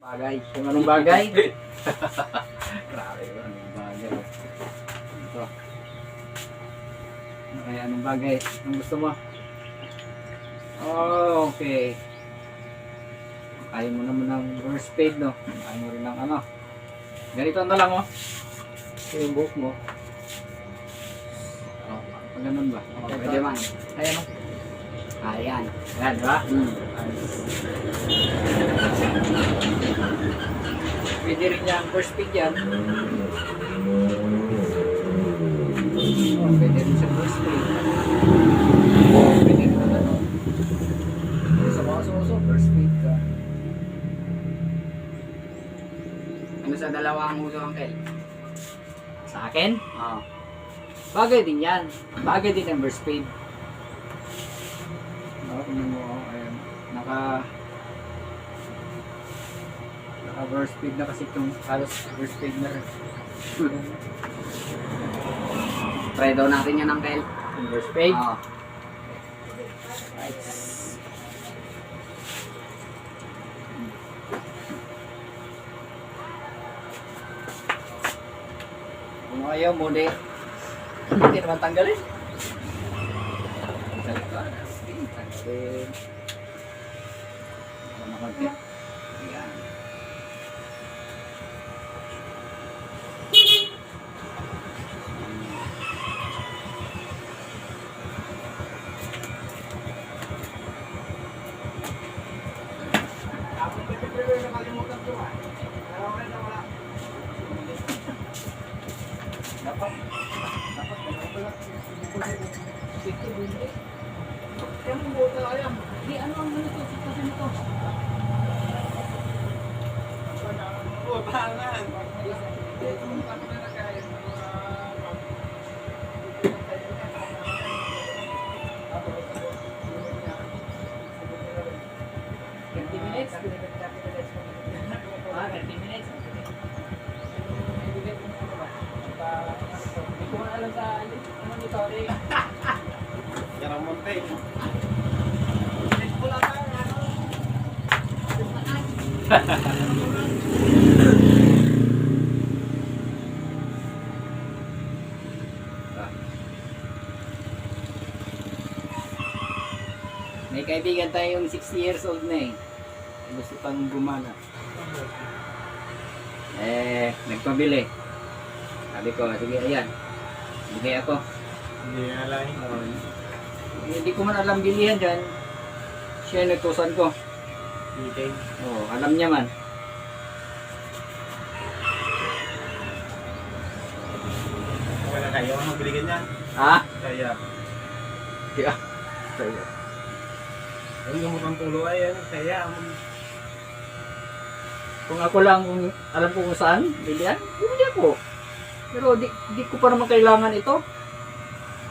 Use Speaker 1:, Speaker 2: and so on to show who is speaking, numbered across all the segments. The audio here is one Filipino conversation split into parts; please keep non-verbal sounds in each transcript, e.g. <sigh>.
Speaker 1: Bagay. Kung anong bagay. <laughs>
Speaker 2: Grabe yun.
Speaker 1: anong bagay. Ito. Okay, anong bagay? Anong gusto mo? Oh, okay. Ayaw mo naman ng reverse fade, no? Ayaw mo rin ng ano. Ganito na lang, oh. Ito yung buhok mo. Oh, pag ganun ba? Okay,
Speaker 2: Pwede man.
Speaker 1: Ayan, oh.
Speaker 2: Ayan.
Speaker 1: Ayan, di ba?
Speaker 2: Hmm.
Speaker 1: Pwede rin niya ang first feed yan. Oh, pwede rin siya first feed. Pwede rin ano. Sa mga suso, first feed ka.
Speaker 2: Ano sa dalawang uso, Uncle?
Speaker 1: Sa akin,
Speaker 2: Oo.
Speaker 1: bagay din yan. Bagay din ang first feed. Oh, tingnan mo, oh, ayan. Naka feed na kasi itong halos verse feed na rin.
Speaker 2: Try daw natin yan.
Speaker 1: Yung verse feed.
Speaker 2: Oo.
Speaker 1: Right. Kung ayaw mo, di. Hindi naman tanggalin. Tanggalin ka. Sige, Tanggalin. Ako na Di ano ang ano to? Kasi mo to. Thirty minutes? Ah, 30 minutes. Hindi ko alam sa ano nito.
Speaker 3: monte. <laughs>
Speaker 1: May kaibigan tayong 60 years old na eh. Gusto pang gumana. Eh, nagpabili. Sabi ko, sige, ayan. Bigay ako.
Speaker 3: Hindi lang.
Speaker 1: Oh, Hindi ko man alam bilihan dyan. Siya yung nagtusan ko.
Speaker 3: Meeting.
Speaker 1: Oo, alam niya man.
Speaker 3: Wala kayo ang magbili ganyan.
Speaker 1: Ha?
Speaker 3: Kaya.
Speaker 1: Kaya. Kaya.
Speaker 3: Ang gamot tulo ay ano. Kaya.
Speaker 1: Kung ako lang kung alam ko kung saan, bilihan, bibili ako. Pero di, di ko pa naman kailangan ito.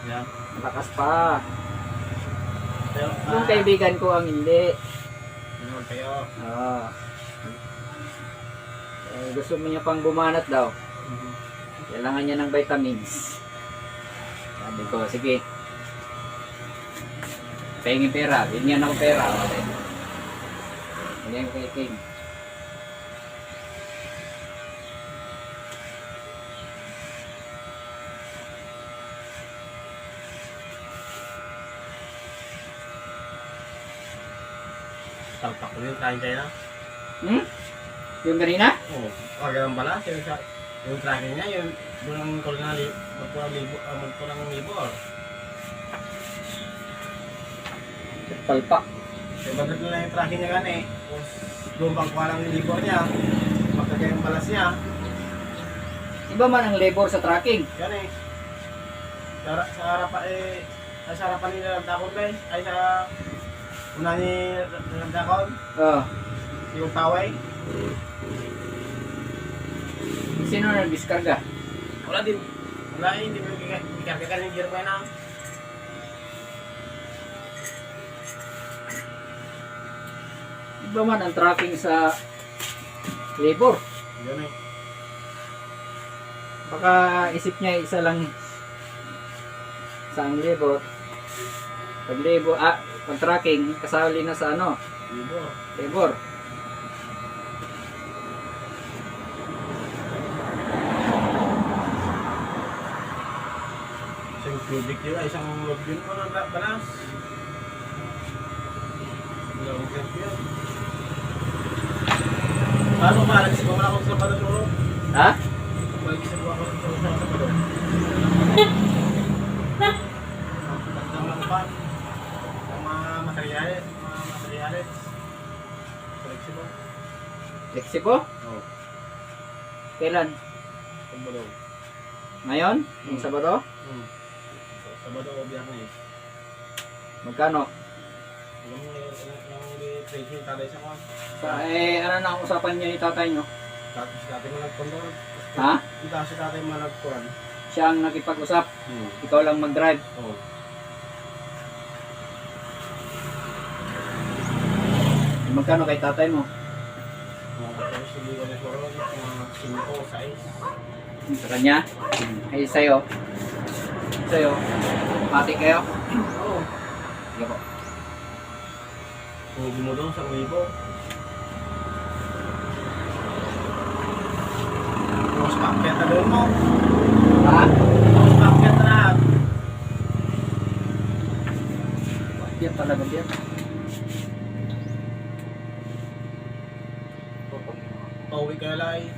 Speaker 3: Yan.
Speaker 1: Malakas pa.
Speaker 3: Pero,
Speaker 1: Yung kaibigan ko ang hindi.
Speaker 3: Ano kayo?
Speaker 1: Ah. Eh, gusto mo niya pang bumanat daw. Kailangan niya ng vitamins. Sabi ko, sige. Pahingin pera. Binigyan ako pera. Okay. Binigyan ko kay King.
Speaker 3: Talpak ko yun. Kain kayo na.
Speaker 1: Hmm? Yung kanina?
Speaker 3: Oo. Oh, ganun pala. Yung, yung tracking niya, yung doon ko na li- magpulang libo, uh, magpulang libo. or.
Speaker 1: Palpak.
Speaker 3: Kaya bagay na yung tracking niya gani. Tapos, lumpang ko lang yung libo niya. Magkagay balas niya.
Speaker 1: Iba man ang labor sa tracking.
Speaker 3: Eh. Sa, sa harapan eh, sa harapan nila ng ba eh? Ay sa una ni ng dakon,
Speaker 1: Oh.
Speaker 3: yung taway.
Speaker 1: Sino nag-discarga?
Speaker 3: Wala din. Wala eh, hindi mo ikarga ka ng gear pa na.
Speaker 1: Iba man ang tracking sa labor.
Speaker 3: Yan eh.
Speaker 1: Baka isip niya isa lang sa ang labor. Pag labor, ah, pag tracking, kasali na sa ano?
Speaker 3: Labor.
Speaker 1: Labor.
Speaker 3: Isang cubic yun, isang log yun ano, mo ng balas. Log yun. Paano ba? Nagsimula ko sa patatulog?
Speaker 1: Ha?
Speaker 3: Mga materyales, mga materyales. Flexible.
Speaker 1: Lexipo?
Speaker 3: Oo.
Speaker 1: Kailan?
Speaker 3: Sabado.
Speaker 1: Ngayon? Yung
Speaker 3: Hmm.
Speaker 1: Sabado?
Speaker 3: Hmm. Sabado o Biyernes.
Speaker 1: Magkano?
Speaker 3: Yung yung trade yung tatay sa kwan.
Speaker 1: Sa, eh, ano na ang usapan niyo ni tatay nyo?
Speaker 3: Tapos tatay mo nagkondor.
Speaker 1: Ha?
Speaker 3: Yung kasi tatay mo.
Speaker 1: Siya ang nakipag-usap.
Speaker 3: Hmm.
Speaker 1: Ikaw lang mag-drive.
Speaker 3: Oo.
Speaker 1: Magkano kay tatay mo?
Speaker 3: Mga tapos hindi ko na siguro mga 5 6.
Speaker 1: Sa kanya? Ay, sa'yo? Sa'yo? Pati kayo?
Speaker 3: Oo.
Speaker 1: Sige po.
Speaker 3: Kung mo doon sa Weibo. Mas paket na doon mo.
Speaker 1: Ha?
Speaker 3: Mas paket na lahat.
Speaker 1: Yan talaga yan.
Speaker 3: Pauwi ka lang.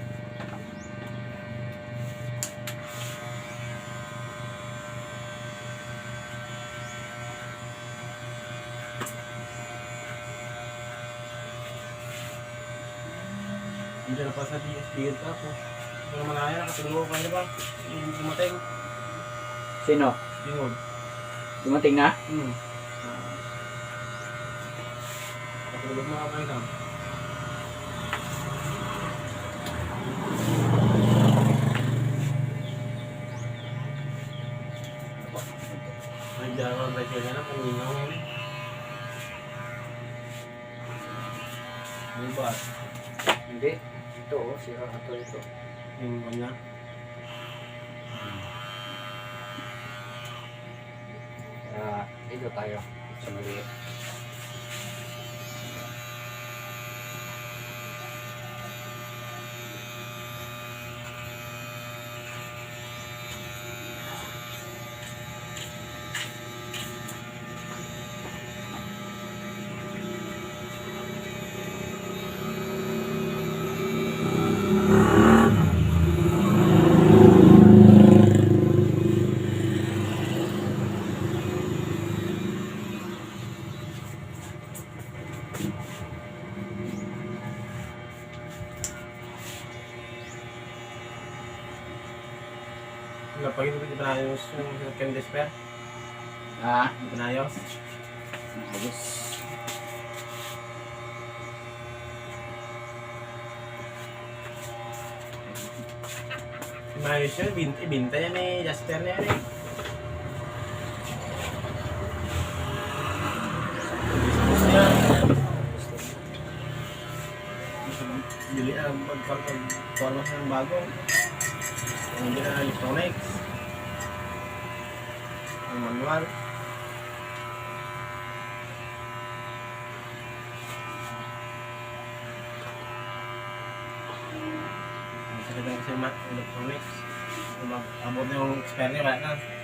Speaker 3: Hindi na pa sa DSD ka po. Pero malaya, nakatulog ka na ba? Yung dumating.
Speaker 1: Sino?
Speaker 3: Yun.
Speaker 1: Dumating na?
Speaker 3: Hmm. Nakatulog na ako ngayon. Nandiyan ang right na pangingaw ngayon. Yung ba?
Speaker 1: Hindi. Ito, oh. Sira na to ito.
Speaker 3: Yung kanya.
Speaker 1: Kaya, dito tayo. Sa. Ayos.
Speaker 3: Pinayos yun. Binta, binta yan eh. Jasper na yan eh. Bili ang pagpapag-formas ng bago. Hindi na electronics. Ang manual. Ang sakit na kasi ma- electronics. Mag-abot na yung expire niya, wala na.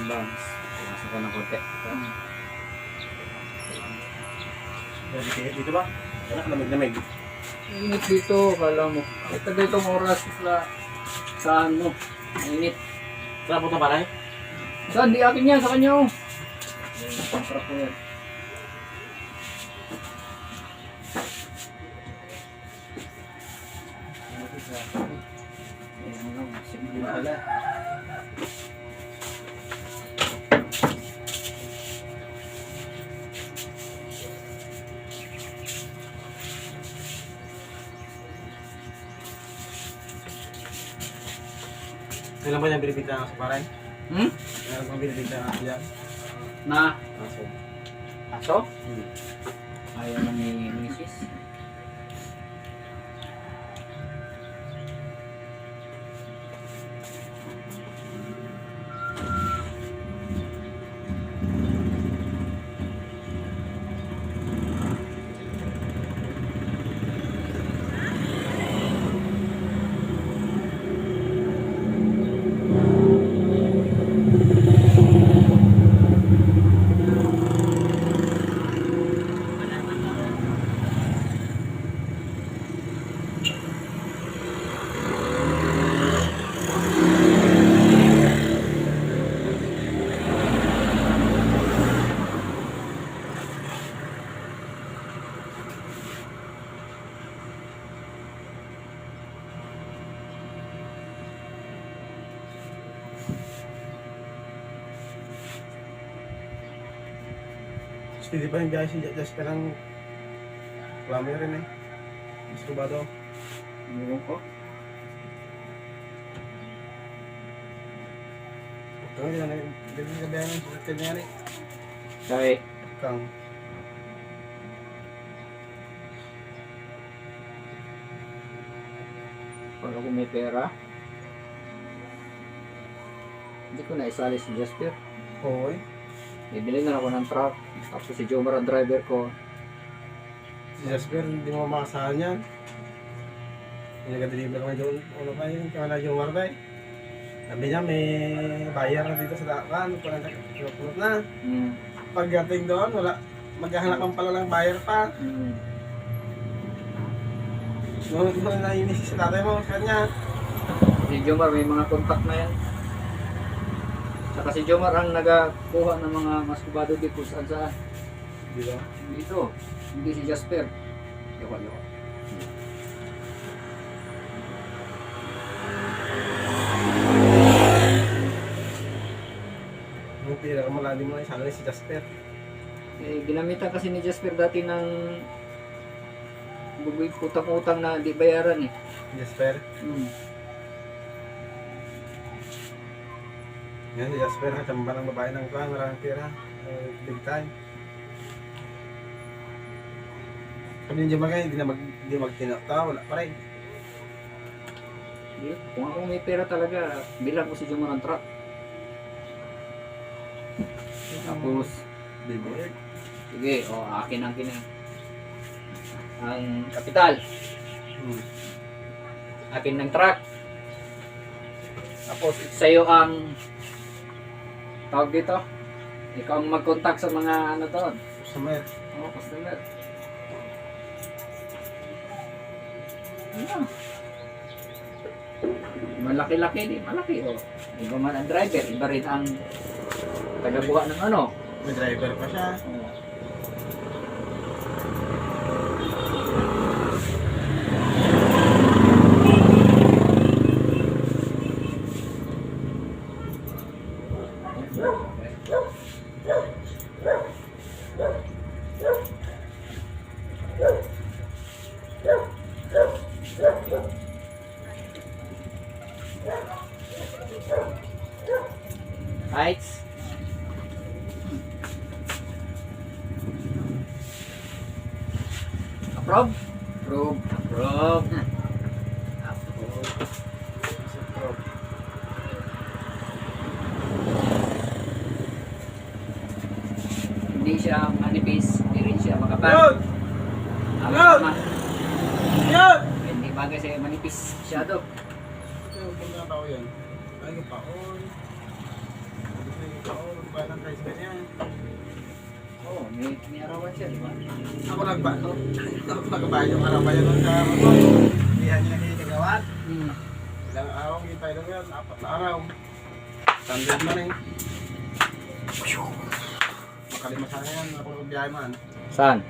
Speaker 1: yung bounce. Pumasok ko ng konti.
Speaker 3: Dito, ba? Wala, lamig-lamig.
Speaker 1: Init dito, kala mo. Ito dito ang oras sa sa ano. Init.
Speaker 3: Saan po ito, paray?
Speaker 1: Saan? Di akin yan, sa kanya. Oh. Contract ko yan.
Speaker 3: Kailan ba niya binibigyan sa paray?
Speaker 1: Hmm?
Speaker 3: Kailan ba binibigyan ako dyan?
Speaker 1: Na?
Speaker 3: Aso.
Speaker 1: Aso?
Speaker 3: Steady pa yung biyahe si Jasper ang plumber rin eh. Gusto ba daw?
Speaker 1: Ewan ko.
Speaker 3: Ito nga yan, gabi na biyahe ng sakit niya rin.
Speaker 1: Kaya,
Speaker 3: Kang.
Speaker 1: pag ako may pera, hindi ko na isali si Jasper.
Speaker 3: Oo eh.
Speaker 1: Bibili na ako ng truck. Tapos si Jomar ang driver ko.
Speaker 3: Si Jasper, hindi mo makasahan yan. Yung nag-deliver kami doon, ano pa yun, kaya na yung warbay. Sabi niya, may bayar na dito sa dakan, pinapulot na.
Speaker 1: Mm.
Speaker 3: Pagdating doon, wala, maghahanapan pala ng bayar pa.
Speaker 1: Mm.
Speaker 3: Noon noon nainis si tatay mo sa kanya.
Speaker 1: Si Jomar may mga contact na yan. Saka si Jomar ang nagakuha ng mga maskubado dito saan saan.
Speaker 3: Di ba?
Speaker 1: Dito. Hindi si Jasper. Yoko, yoko.
Speaker 3: Yung pinakamalalim mo ay sana si Jasper.
Speaker 1: Eh, ginamitan kasi ni Jasper dati ng utang-utang na di bayaran eh.
Speaker 3: Jasper.
Speaker 1: Mm.
Speaker 3: Yan si Jasper, katamba ng babae ng kwan, maraming pera. Uh, big time. Kami yung Jamaica, hindi na mag, hindi magtinakta, wala pa rin.
Speaker 1: Di, Kung ako may pera talaga, bilang ko si Jomar ang truck. Tapos,
Speaker 3: Bibig.
Speaker 1: sige, o akin ang kina ang kapital.
Speaker 3: Hmm.
Speaker 1: akin ng truck. Tapos sa'yo ang tawag dito. Ikaw ang mag-contact sa mga ano doon.
Speaker 3: Sumit.
Speaker 1: Oh, customer. Ano? Malaki-laki din, malaki oh. Iba man ang driver, iba rin ang tagabuha ng ano.
Speaker 3: May driver pa siya.
Speaker 1: Oh. Heights. Approve? Approve. Approve. Approve. Hindi siya manipis, hindi rin siya makapal.
Speaker 3: Yun! Yun!
Speaker 1: Hindi bagay siya manipis masyado.
Speaker 3: Yung kung tao yan. Ay, yung paon.
Speaker 1: Oh, may, may araw naman siya, di ba?
Speaker 3: Ako nagba, ako nagbayad yung araw ba yun sa ano, hindi niya nagigagawan.
Speaker 2: Hmm.
Speaker 3: Ilang araw, kita ito yun, apat na araw. Sunday man eh. Makalima sana yan, ako nagbiyahe man.
Speaker 2: Saan?